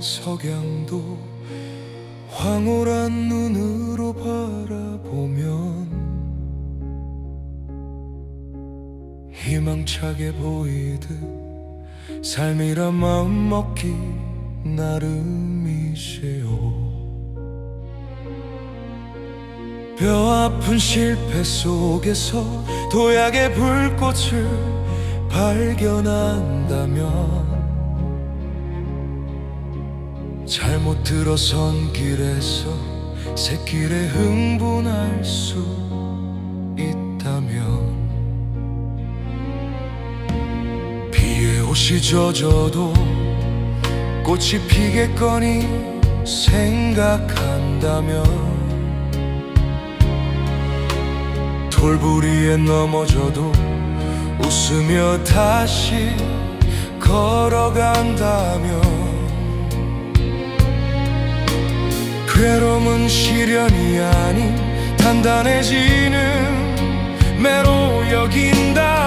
석양도 황홀한 눈으로 바라보면 희망차게 보이듯 삶이란 마음 먹기 나름이세요. 뼈 아픈 실패 속에서 도약의 불꽃을 발견한다면 잘못 들어선 길에서 새길에 흥분할 수 있다면 비에 옷이 젖어도 꽃이 피겠거니 생각한다면 돌부리에 넘어져도 웃으며 다시 걸어간다면 괴로움은 시련이 아닌 단단해지는 매로 여긴다